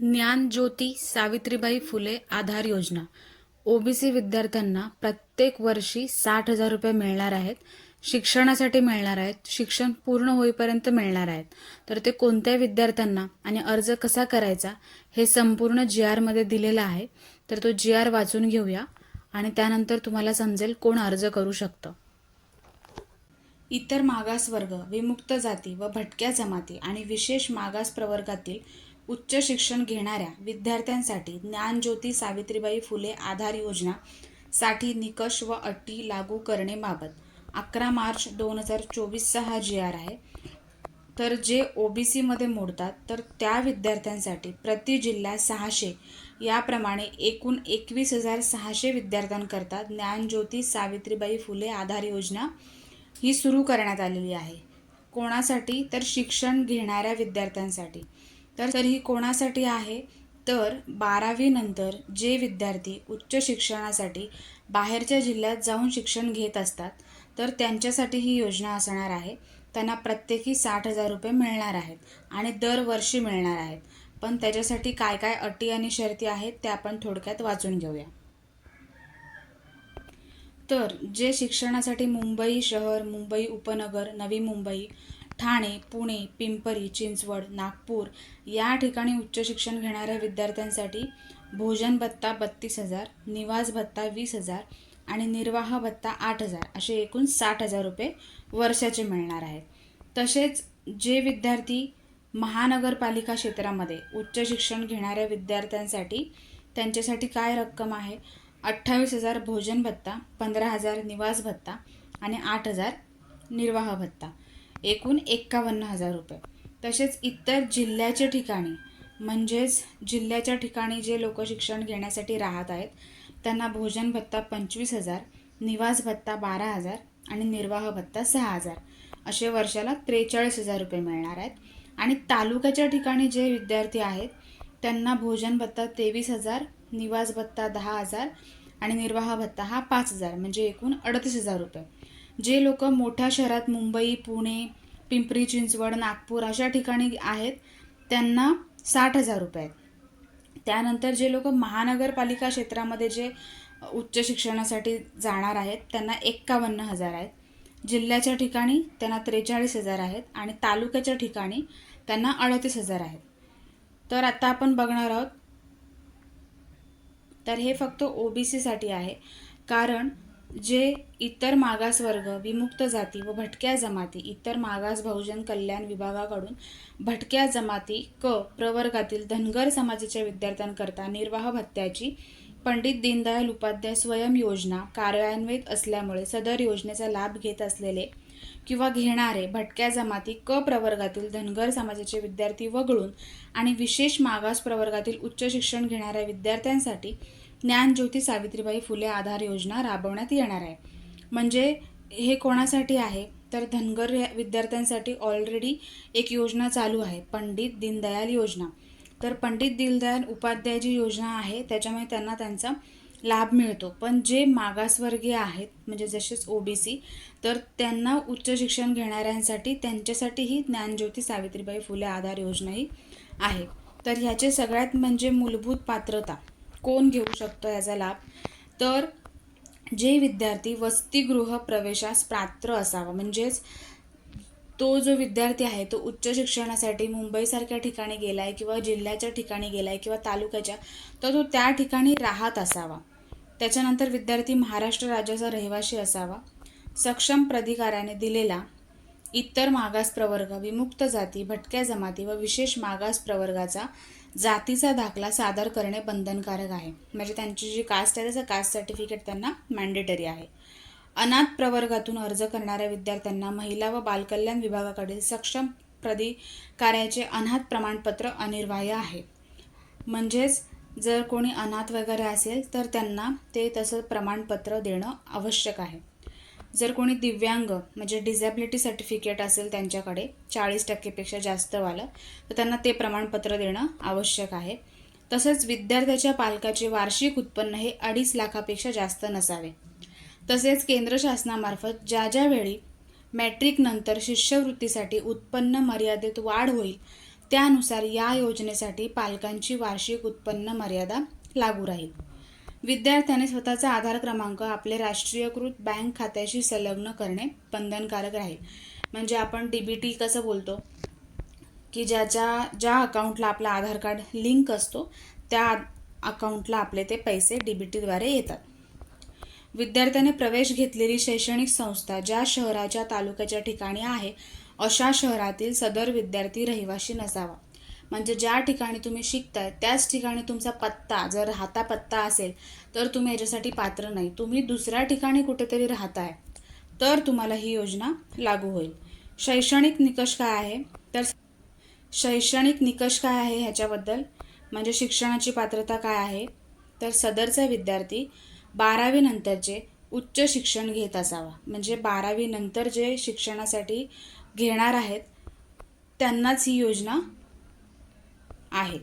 ज्ञानज्योती सावित्रीबाई फुले आधार योजना. ओबीसी विद्यार्थ्यांना प्रत्येक वर्षी साठ हजार रुपये मिळणार आहेत. शिक्षणासाठी मिळणार आहेत. शिक्षण पूर्ण होईपर्यंत मिळणार आहेत. तर ते कोणत्या विद्यार्थ्यांना आणि अर्ज कसा करायचा हे संपूर्ण जी आरमध्ये दिलेलं आहे. तर तो जी आर वाचून घेऊया आणि त्यानंतर तुम्हाला समजेल कोण अर्ज करू शकतं. इतर मागासवर्ग विमुक्त जाती व भटक्या जमाती आणि विशेष मागास प्रवर्गातील उच्च शिक्षण घेणाऱ्या विद्यार्थ्यांसाठी ज्ञानज्योती सावित्रीबाई फुले आधार योजना साठी निकष व अटी लागू करणेबाबत अकरा मार्च दोन हजार चोवीसचा हा जी आर आहे. तर जे ओ बी सीमध्ये मोडतात तर त्या विद्यार्थ्यांसाठी प्रति जिल्हा सहाशे याप्रमाणे एकूण एकवीस हजार सहाशे विद्यार्थ्यांकरता ज्ञानज्योती सावित्रीबाई फुले आधार योजना ही सुरू करण्यात आलेली आहे. कोणासाठी? तर शिक्षण घेणाऱ्या विद्यार्थ्यांसाठी. तर तर ही कोणासाठी आहे? तर बारावीनंतर जे विद्यार्थी उच्च शिक्षणासाठी बाहेरच्या जिल्ह्यात जाऊन शिक्षण घेत असतात तर त्यांच्यासाठी ही योजना असणार आहे. त्यांना प्रत्येकी साठ हजार रुपये मिळणार आहेत आणि दरवर्षी मिळणार आहेत. पण त्याच्यासाठी काय काय अटी आणि शर्ती आहेत त्या आपण थोडक्यात वाचून घेऊया. तर जे शिक्षणासाठी मुंबई शहर मुंबई उपनगर नवी मुंबई ठाणे पुणे पिंपरी चिंचवड नागपूर या ठिकाणी उच्च शिक्षण घेणाऱ्या विद्यार्थ्यांसाठी भोजन भत्ता बत्तीस हजार निवास भत्ता वीस हजार आणि निर्वाह भत्ता आठ हजार असे एकूण साठ हजार रुपये वर्षाचे मिळणार आहेत. तसेच जे विद्यार्थी महानगरपालिका क्षेत्रामध्ये उच्च शिक्षण घेणाऱ्या विद्यार्थ्यांसाठी त्यांच्यासाठी काय रक्कम आहे? अठ्ठावीस हजार भोजन भत्ता पंधरा हजार निवास भत्ता आणि आठ हजार निर्वाह भत्ता. एकूण एक्कावन्न हजार रुपये. तसेच इतर जिल्ह्याच्या ठिकाणी म्हणजेच जिल्ह्याच्या ठिकाणी जे लोक शिक्षण घेण्यासाठी राहत आहेत त्यांना भोजन भत्ता पंचवीस हजार निवास भत्ता बारा हजार आणि निर्वाह भत्ता सहा हजार असे वर्षाला त्रेचाळीस हजार रुपये मिळणार आहेत. आणि तालुक्याच्या ठिकाणी जे विद्यार्थी आहेत त्यांना भोजन भत्ता तेवीस हजार निवास भत्ता दहा हजार आणि निर्वाह भत्ता हा पाच हजार म्हणजे एकूण अडतीस हजार रुपये. जे लोक मोठ्या शहरात मुंबई पुणे पिंपरी चिंचवड नागपूर अशा ठिकाणी आहेत त्यांना साठ हजार रुपये आहेत. त्यानंतर जे लोक महानगरपालिका क्षेत्रामध्ये जे उच्च शिक्षणासाठी जाणार आहेत त्यांना एक्कावन्न हजार आहेत. जिल्ह्याच्या ठिकाणी त्यांना त्रेचाळीस हजार आहेत आणि तालुक्याच्या ठिकाणी त्यांना अडतीस हजार आहेत. तर आता आपण बघणार आहोत. तर हे फक्त ओ बी सीसाठी आहे. कारण जे इतर मागासवर्ग विमुक्त जाती व भटक्या जमाती इतर मागास बहुजन कल्याण विभागाकडून भटक्या जमाती क प्रवर्गातील धनगर समाजाच्या विद्यार्थ्यांकरता निर्वाह भत्त्याची पंडित दीनदयाल उपाध्याय स्वयं योजना कार्यान्वित असल्यामुळे सदर योजनेचा लाभ घेत असलेले किंवा घेणारे भटक्या जमाती क प्रवर्गातील धनगर समाजाचे विद्यार्थी वगळून आणि विशेष मागास प्रवर्गातील उच्च शिक्षण घेणाऱ्या विद्यार्थ्यांसाठी ज्ञानज्योती सावित्रीबाई फुले आधार योजना राबवण्यात येणार आहे. म्हणजे हे कोणासाठी आहे? तर धनगर विद्यार्थ्यांसाठी ऑलरेडी एक योजना चालू आहे पंडित दीनदयाल योजना. तर पंडित दीनदयाल उपाध्याय जी योजना आहे त्याच्यामुळे त्यांना त्यांचा लाभ मिळतो. पण जे मागासवर्गीय आहेत म्हणजे जसेच ओ बी सी तर त्यांना उच्च शिक्षण घेणाऱ्यांसाठी त्यांच्यासाठीही ज्ञानज्योती सावित्रीबाई फुले आधार योजना ही आहे. तर ह्याचे सगळ्यात म्हणजे मूलभूत पात्रता कोण घेऊ शकतो याचा लाभ? तर जे विद्यार्थी वसतिगृह प्रवेशास पात्र असावा. म्हणजेच तो जो विद्यार्थी आहे तो उच्च शिक्षणासाठी मुंबईसारख्या ठिकाणी गेला आहे किंवा जिल्ह्याच्या ठिकाणी गेला आहे किंवा तालुक्याच्या तर तो त्या ठिकाणी राहत असावा. त्याच्यानंतर विद्यार्थी महाराष्ट्र राज्याचा रहिवासी असावा. सक्षम प्राधिकाऱ्याने दिलेला इतर मागास प्रवर्ग विमुक्त जाती भटक्या जमाती व विशेष मागास प्रवर्गाचा जातीचा दाखला सादर करणे बंधनकारक आहे. म्हणजे त्यांची जी कास्ट आहे त्याचं कास्ट सर्टिफिकेट त्यांना मॅन्डेटरी आहे. अनाथ प्रवर्गातून अर्ज करणाऱ्या विद्यार्थ्यांना महिला व बालकल्याण विभागाकडील सक्षम प्राधिकाऱ्याचे अनाथ प्रमाणपत्र अनिर्वाह्य आहे. म्हणजेच जर कोणी अनाथ वगैरे असेल तर त्यांना ते तसं प्रमाणपत्र देणं आवश्यक आहे. जर कोणी दिव्यांग म्हणजे डिझॅबिलिटी सर्टिफिकेट असेल त्यांच्याकडे चाळीस टक्केपेक्षा जास्तवालं तर त्यांना ते प्रमाणपत्र देणं आवश्यक आहे. तसंच विद्यार्थ्याच्या पालकाचे वार्षिक उत्पन्न हे अडीच लाखापेक्षा जास्त नसावे. तसेच केंद्र शासनामार्फत ज्या ज्यावेळी मॅट्रिकनंतर शिष्यवृत्तीसाठी उत्पन्न मर्यादेत वाढ होईल त्यानुसार या योजनेसाठी पालकांची वार्षिक उत्पन्न मर्यादा लागू राहील. विद्यार्थ्याने स्वतःचा आधार क्रमांक आपले राष्ट्रीयकृत बँक खात्याशी संलग्न करणे बंधनकारक राहील. म्हणजे आपण डी बी टी कसं बोलतो? की ज्याच्या ज्या अकाउंटला आपला आधार कार्ड लिंक असतो त्या अकाउंटला आपले ते पैसे डी बी टीद्वारे येतात. विद्यार्थ्याने प्रवेश घेतलेली शैक्षणिक संस्था ज्या शहराच्या तालुक्याच्या ठिकाणी आहे अशा शहरातील सदर विद्यार्थी रहिवाशी नसावा. म्हणजे ज्या ठिकाणी तुम्ही शिकताय त्याच ठिकाणी तुमचा पत्ता जर राहता पत्ता असेल तर तुम्ही याच्यासाठी पात्र नाही. तुम्ही दुसऱ्या ठिकाणी कुठेतरी राहताय तर तुम्हाला ही योजना लागू होईल. शैक्षणिक निकष काय आहे? तर शैक्षणिक निकष काय आहे ह्याच्याबद्दल? म्हणजे शिक्षणाची पात्रता काय आहे? तर सदरचा विद्यार्थी बारावीनंतरचे उच्च शिक्षण घेत असावा. म्हणजे बारावीनंतर जे शिक्षणासाठी घेणार आहेत त्यांनाच ही योजना आहे.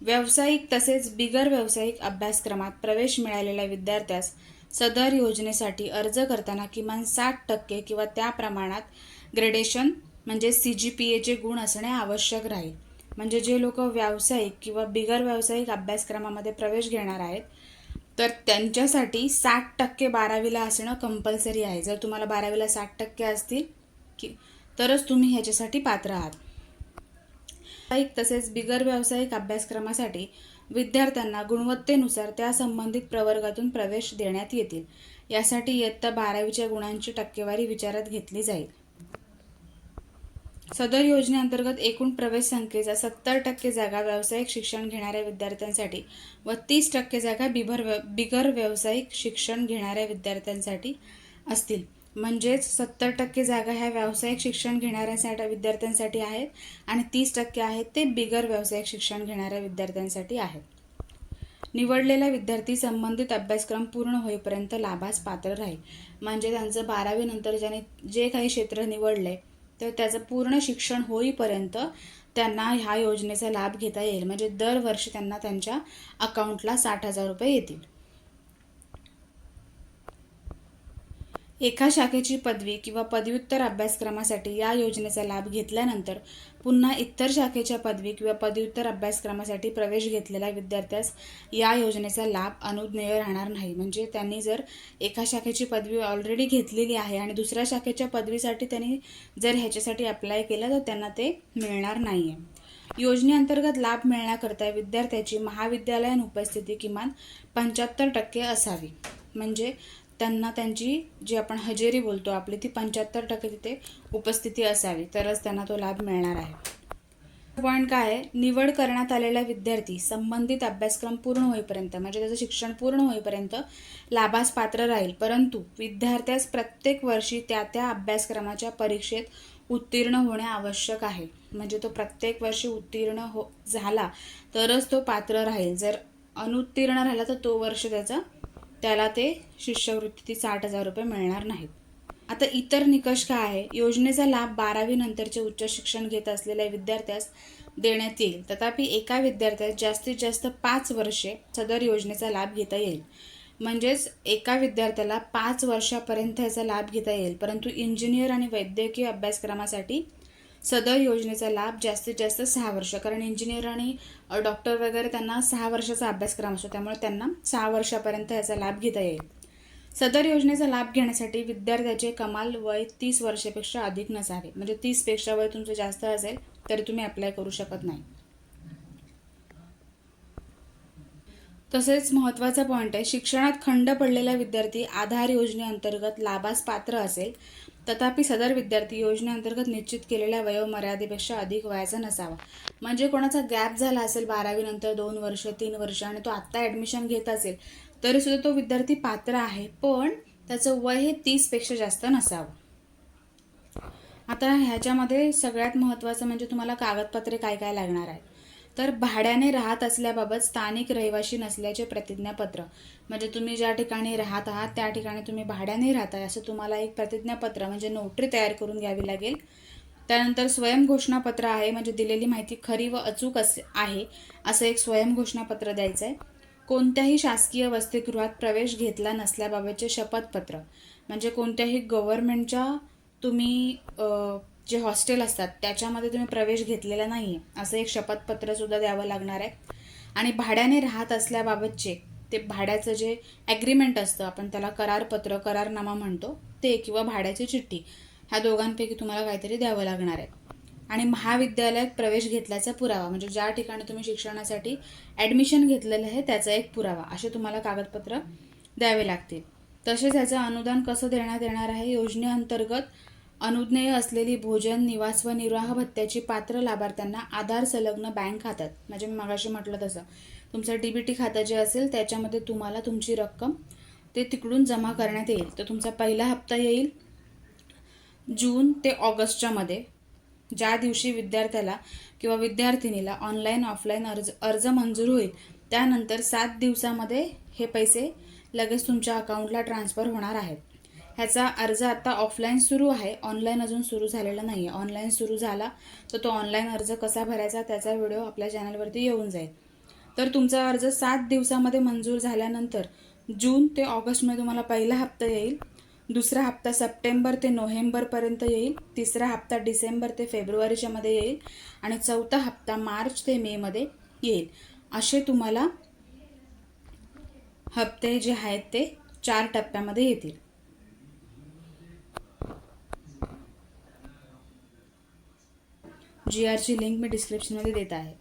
व्यावसायिक तसेच बिगर व्यावसायिक अभ्यासक्रमात प्रवेश मिळालेल्या विद्यार्थ्यास सदर योजनेसाठी अर्ज करताना किमान साठ टक्के किंवा त्या प्रमाणात ग्रेडेशन म्हणजे सी जी पी एचे गुण असणे आवश्यक राहील. म्हणजे जे लोक व्यावसायिक किंवा बिगर व्यावसायिक अभ्यासक्रमामध्ये प्रवेश घेणार आहेत तर त्यांच्यासाठी साठ टक्के बारावीला असणं कंपल्सरी आहे. जर तुम्हाला बारावीला साठ टक्के असतील की तरच तुम्ही ह्याच्यासाठी पात्र आहात. व्यावसायिक तसेच बिगर व्यावसायिक अभ्यासक्रमासाठी विद्यार्थ्यांना गुणवत्तेनुसार त्या संबंधित प्रवर्गातून प्रवेश देण्यात येतील. यासाठी इयत्ता बारावीच्या गुणांची टक्केवारी विचारात घेतली जाईल. सदर योजनेअंतर्गत एकूण प्रवेश संख्येचा सत्तर टक्के जागा व्यावसायिक शिक्षण घेणाऱ्या विद्यार्थ्यांसाठी व तीस टक्के जागा बिभर बिगर व्यावसायिक शिक्षण घेणाऱ्या विद्यार्थ्यांसाठी असतील. म्हणजेच सत्तर टक्के जागा ह्या व्यावसायिक शिक्षण घेणाऱ्यांसाठी विद्यार्थ्यांसाठी आहेत आणि तीस टक्के आहेत ते बिगर व्यावसायिक शिक्षण घेणाऱ्या विद्यार्थ्यांसाठी आहेत. निवडलेला विद्यार्थी संबंधित अभ्यासक्रम पूर्ण होईपर्यंत लाभास पात्र राहील. म्हणजे त्यांचं बारावीनंतर ज्याने जे काही क्षेत्र निवडले तर त्याचं पूर्ण शिक्षण होईपर्यंत त्यांना ह्या योजनेचा लाभ घेता येईल. म्हणजे दरवर्षी त्यांना त्यांच्या अकाउंटला साठ हजार रुपये येतील. एका शाखेची पदवी किंवा पदव्युत्तर अभ्यासक्रमासाठी या योजनेचा लाभ घेतल्यानंतर पुन्हा इतर शाखेच्या पदवी किंवा पदव्युत्तर अभ्यासक्रमासाठी प्रवेश घेतलेल्या विद्यार्थ्यास या योजनेचा लाभ अनुज्ञेय राहणार नाही. म्हणजे त्यांनी जर एका शाखेची पदवी ऑलरेडी घेतलेली आहे आणि दुसऱ्या शाखेच्या पदवीसाठी त्यांनी जर ह्याच्यासाठी अप्लाय केलं तर त्यांना ते मिळणार नाही आहे योजनेअंतर्गत लाभ मिळण्याकरता विद्यार्थ्याची महाविद्यालयीन उपस्थिती किमान पंच्याहत्तर टक्के असावी. म्हणजे त्यांना त्यांची जी आपण हजेरी बोलतो आपली ती पंच्याहत्तर टक्के तिथे उपस्थिती असावी. तरच त्यांना तो लाभ मिळणार आहे. पॉईंट काय आहे निवड करण्यात आलेला विद्यार्थी संबंधित अभ्यासक्रम पूर्ण होईपर्यंत म्हणजे त्याचं शिक्षण पूर्ण होईपर्यंत लाभास पात्र राहील. परंतु विद्यार्थ्यास प्रत्येक वर्षी त्या त्या अभ्यासक्रमाच्या परीक्षेत उत्तीर्ण होणे आवश्यक आहे. म्हणजे तो प्रत्येक वर्षी उत्तीर्ण हो झाला तरच तो पात्र राहील. जर अनुत्तीर्ण राहिला तर तो वर्ष त्याचा त्याला ते शिष्यवृत्ती ती साठ हजार रुपये मिळणार नाहीत. आता इतर निकष काय आहे? योजनेचा लाभ बारावी नंतरचे उच्च शिक्षण घेत असलेल्या विद्यार्थ्यास देण्यात येईल. तथापि एका विद्यार्थ्यास जास्तीत जास्त पाच वर्षे सदर योजनेचा लाभ घेता येईल. म्हणजेच एका विद्यार्थ्याला पाच वर्षापर्यंत याचा लाभ घेता येईल. परंतु इंजिनियर आणि वैद्यकीय अभ्यासक्रमासाठी सदर योजनेचा लाभ जास्तीत जास्त सहा वर्ष. कारण इंजिनियर आणि डॉक्टर वगैरे त्यांना सहा वर्षाचा अभ्यासक्रम असतो. त्यामुळे त्यांना सहा वर्षापर्यंत याचा लाभ घेता येईल. सदर योजनेचा लाभ घेण्यासाठी विद्यार्थ्याचे कमाल वय तीस वर्षापेक्षा अधिक नसावे. म्हणजे तीसपेक्षा वय तुमचं जास्त असेल तरी तुम्ही अप्लाय करू शकत नाही. तसेच महत्त्वाचा पॉईंट आहे शिक्षणात खंड पडलेला विद्यार्थी आधार योजनेअंतर्गत लाभास पात्र असेल. तथापि सदर विद्यार्थी योजनेअंतर्गत निश्चित केलेल्या वयोमर्यादेपेक्षा अधिक वयाचा नसावा. म्हणजे कोणाचा गॅप झाला असेल बारावीनंतर दोन वर्ष तीन वर्ष आणि तो आत्ता ॲडमिशन घेत असेल तरीसुद्धा तो विद्यार्थी पात्र आहे पण त्याचं वय हे तीसपेक्षा जास्त नसावं. आता ह्याच्यामध्ये सगळ्यात महत्त्वाचं म्हणजे तुम्हाला कागदपत्रे काय काय लागणार आहे तर भाड्याने राहत असल्याबाबत स्थानिक रहिवाशी नसल्याचे प्रतिज्ञापत्र. म्हणजे तुम्ही ज्या ठिकाणी राहत आहात त्या ठिकाणी तुम्ही भाड्याने राहताय असं तुम्हाला एक प्रतिज्ञापत्र म्हणजे नोटरी तयार करून घ्यावी लागेल. त्यानंतर स्वयंघोषणापत्र आहे म्हणजे दिलेली माहिती खरी व अचूक असे आहे असं एक स्वयंघोषणापत्र द्यायचं आहे कोणत्याही शासकीय वसतिगृहात प्रवेश घेतला नसल्याबाबतचे शपथपत्र. म्हणजे कोणत्याही गव्हर्नमेंटच्या तुम्ही जे हॉस्टेल असतात त्याच्यामध्ये तुम्ही प्रवेश घेतलेला नाही आहे असं एक शपथपत्रसुद्धा द्यावं लागणार आहे. आणि भाड्याने राहत असल्याबाबतचे ते भाड्याचं जे ॲग्रीमेंट असतं आपण त्याला करारपत्र करारनामा म्हणतो ते किंवा भाड्याची चिठ्ठी ह्या दोघांपैकी तुम्हाला काहीतरी द्यावं लागणार आहे. आणि महाविद्यालयात प्रवेश घेतल्याचा पुरावा म्हणजे ज्या ठिकाणी तुम्ही शिक्षणासाठी ॲडमिशन घेतलेलं आहे त्याचा एक पुरावा असे तुम्हाला कागदपत्र द्यावे लागतील. तसेच याचं अनुदान कसं देण्यात येणार आहे योजनेअंतर्गत अनुज्ञेय असलेली भोजन निवास व निर्वाह भत्त्याची पात्र लाभार्थ्यांना आधार संलग्न बँक खात्यात. म्हणजे मी मगाशी म्हटलं तसं. तुमचं डी बी टी खातं जे असेल त्याच्यामध्ये तुम्हाला तुमची रक्कम ते तिकडून जमा करण्यात येईल. तर तुमचा पहिला हप्ता येईल जून ते ऑगस्टच्यामध्ये ज्या दिवशी विद्यार्थ्याला किंवा विद्यार्थिनीला ऑनलाईन ऑफलाईन अर्ज अर्ज मंजूर होईल त्यानंतर सात दिवसामध्ये हे पैसे लगेच तुमच्या अकाउंटला ट्रान्सफर होणार आहेत. ह्याचा अर्ज आता ऑफलाईन सुरू आहे. ऑनलाईन अजून सुरू झालेला नाही आहे ऑनलाईन सुरू झाला तर तो ऑनलाईन अर्ज कसा भरायचा त्याचा व्हिडिओ आपल्या चॅनलवरती येऊन जाईल. तर तुमचा अर्ज सात दिवसामध्ये मंजूर झाल्यानंतर जून ते ऑगस्टमध्ये तुम्हाला पहिला हप्ता येईल दुसरा हप्ता सप्टेंबर ते नोव्हेंबरपर्यंत येईल तिसरा हप्ता डिसेंबर ते फेब्रुवारीच्या मध्ये येईल आणि चौथा हप्ता मार्च ते मेमध्ये येईल. असे तुम्हाला हप्ते जे आहेत ते चार टप्प्यामध्ये येतील. जी आरची लिंक मी डिस्क्रिप्शनमध्ये देत आहे.